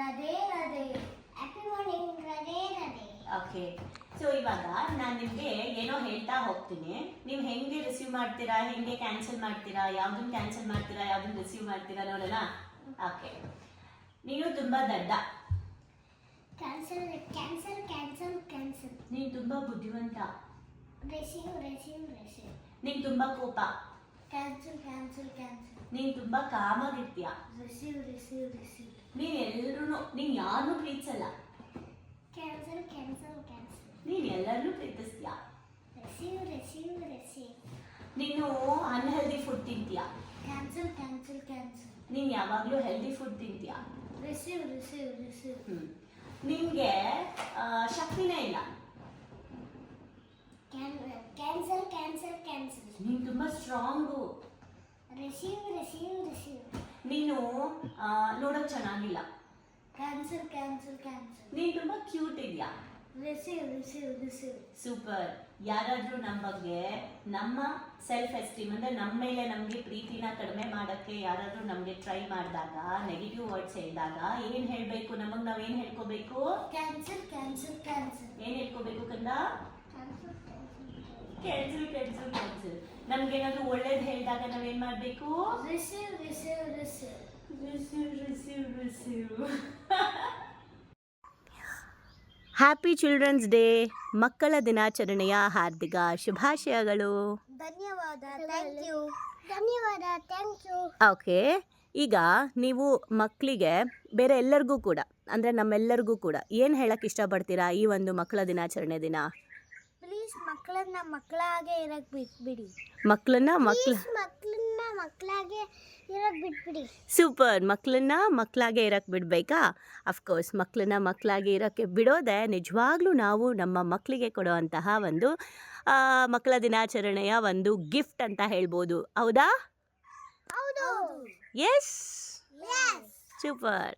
ರದೇ ರದೇ. Happy morning ರದೇ ರದೇ. ಓಕೆ ಸೊ ಇವಾಗ ನಾನು ನಿಮಗೆ ಏನೋ ಹೇಳ್ತಾ ಹೋಗ್ತೀನಿ. ನೀವು ಹೆಂಗೆ ರಿಸೀವ್ ಮಾಡ್ತೀರಾ? ಹೆಂಗೆ ಕ್ಯಾನ್ಸಲ್ ಮಾಡ್ತೀರಾ? ಯಾವ್ದನ್ನ ಕ್ಯಾನ್ಸಲ್ ಮಾಡ್ತೀರಾ? ಯಾವ್ದನ್ನ ರಿಸೀವ್ ಮಾಡ್ತೀರಾ ನೋಡೋಣ? ಓಕೆ ನೀನು ತುಂಬ ದಡ್ಡ. ಕ್ಯಾನ್ಸಲ್ ಕ್ಯಾನ್ಸಲ್ ಕ್ಯಾನ್ಸಲ್ ಕ್ಯಾನ್ಸಲ್ ನೀನು ತುಂಬ ಬುದ್ಧಿವಂತ. ರಿಸೀವ್ ರಿಸೀವ್ ರಿಸೀವ್ ನೀನು ತುಂಬ ಕೋಪ. ಕ್ಯಾನ್ಸಲ್ ಕ್ಯಾನ್ಸಲ್ ಕ್ಯಾನ್ಸಲ್ ನೀನು ತುಂಬ ಕಾಮಾಗಿರ್ತೀಯ. ರಿಸೀವ್ ರಿಸೀವ್ ರಿಸೀವ್ ನೀನು ಎಲ್ಲರೂ ನೀನು ಯಾರನ್ನೂ ಪ್ರೀತಿಸಲ್ಲ. ಕ್ಯಾನ್ಸಲ್ ಕ್ಯಾನ್ಸಲ್ ಕ್ಯಾನ್ಸಲ್ ನೀನು ಎಲ್ಲರನ್ನೂ ಪ್ರೀತಿಸ್ತೀಯ. ರಿಸೀವ್ ರಿಸೀವ್ ರಿಸೀವ್ ನೀನು ಅನ್ಹೆಲ್ದಿ ಫುಡ್ ತಿಂತೀಯ. ಕ್ಯಾನ್ಸಲ್ ಕ್ಯಾನ್ಸಲ್ ಕ್ಯಾನ್ಸಲ್ ನೀನು ಯಾವಾಗಲೂ ಹೆಲ್ದಿ ಫುಡ್ ತಿಂತೀಯ. ರಿಸೀವ್ ರಿಸೀವ್ ರಿಸೀವ್ ಹ್ಮ್. ನಿನ್ಗೆ ಶಕ್ತಿನೇ ಇಲ್ಲ. ಕ್ಯಾನ್ಸಲ್ ಕ್ಯಾನ್ಸಲ್ ಕ್ಯಾನ್ಸಲ್ ನೀನು ತುಂಬಾ ಸ್ಟ್ರಾಂಗು ರಿಸೀವ್ ನೀನು ನೋಡೋಕ್ ಚೆನ್ನಾಗಿಲ್ಲ. ಕ್ಯಾನ್ಸಲ್ ಕ್ಯಾನ್ಸಲ್ ಕ್ಯಾನ್ಸಲ್ ನೀನು ತುಂಬ ಕ್ಯೂಟ್ ಇದೆಯಾ? Receive receive receive. ಸೂಪರ್. ಯಾರಾದರೂ ನಮ್ಮ ಬಗ್ಗೆ ನಮ್ಮ ಸೆಲ್ಫ್ ಎಸ್ಟೀಮ್ ಅಂದ್ರೆ ನಮ್ಮ ಮೇಲೆ ನಮಗೆ ಪ್ರೀತಿನ ಕಡಿಮೆ ಮಾಡೋಕ್ಕೆ ಯಾರಾದರೂ ನಮಗೆ ಟ್ರೈ ಮಾಡಿದಾಗ ನೆಗೆಟಿವ್ ವರ್ಡ್ಸ್ ಹೇಳಿದಾಗ ಏನು ಹೇಳಬೇಕು? ನಮಗೆ ಏನ್ ಹೇಳ್ಕೋಬೇಕು? ಕ್ಯಾನ್ಸಲ್ ಕ್ಯಾನ್ಸಲ್ ಕ್ಯಾನ್ಸಲ್ ಏನು ಹೇಳ್ಕೋಬೇಕು ಕಂದ? ಕ್ಯಾನ್ಸಲ್ ಕ್ಯಾನ್ಸಲ್ ಕ್ಯಾನ್ಸಲ್ ಕ್ಯಾನ್ಸಲ್ ನಮ್ಗೇನಾದ್ರು ಒಳ್ಳೇದು ಹೇಳಿದಾಗ ನಾವೇನ್ ಮಾಡಬೇಕು? Receive receive receive receive receive receive happy children's day ಮಕ್ಕಳ ದಿನಾಚರಣೆಯ ಹಾರ್ದಿಕ ಶುಭಾಶಯಗಳು. ಧನ್ಯವಾದ ಥ್ಯಾಂಕ್ ಯು ಧನ್ಯವಾದ ಥ್ಯಾಂಕ್ ಯು ಓಕೆ ಈಗ ನೀವು ಮಕ್ಕಳಿಗೆ ಬೇರೆ ಎಲ್ಲರಿಗೂ ಕೂಡ ಅಂದರೆ ನಮ್ಮೆಲ್ಲರಿಗೂ ಕೂಡ ಏನು ಹೇಳಕ್ಕೆ ಇಷ್ಟಪಡ್ತೀರಾ ಈ ಒಂದು ಮಕ್ಕಳ ದಿನಾಚರಣೆ ದಿನ? ಪ್ಲೀಸ್ ಮಕ್ಕಳನ್ನ ಮಕ್ಕಳಾಗೆ ಇರಕ್ ಬಿಟ್ಬಿಡಿ ಮಕ್ಕಳನ್ನ ಮಕ್ಕಳ ಮಕ್ಕಳನ್ನ ಮಕ್ಕಳಾಗೆ ಇರಕ್ ಬಿಟ್ಬಿಡಿ ಸೂಪರ್ ಮಕ್ಕಳನ್ನ ಮಕ್ಕಳಾಗೆ ಇರಕ್ಕೆ ಬಿಡಬೇಕಾ? ಅಫ್ಕೋರ್ಸ್ ಮಕ್ಕಳನ್ನ ಮಕ್ಕಳಾಗೆ ಇರೋಕ್ಕೆ ಬಿಡೋದೆ ನಿಜವಾಗ್ಲೂ ನಾವು ನಮ್ಮ ಮಕ್ಕಳಿಗೆ ಕೊಡುವಂತಹ ಒಂದು ಆ, ಮಕ್ಕಳ ದಿನಾಚರಣೆಯ ಒಂದು ಗಿಫ್ಟ್ ಅಂತ ಹೇಳ್ಬೋದು. ಹೌದಾ? ಹೌದು. S yes super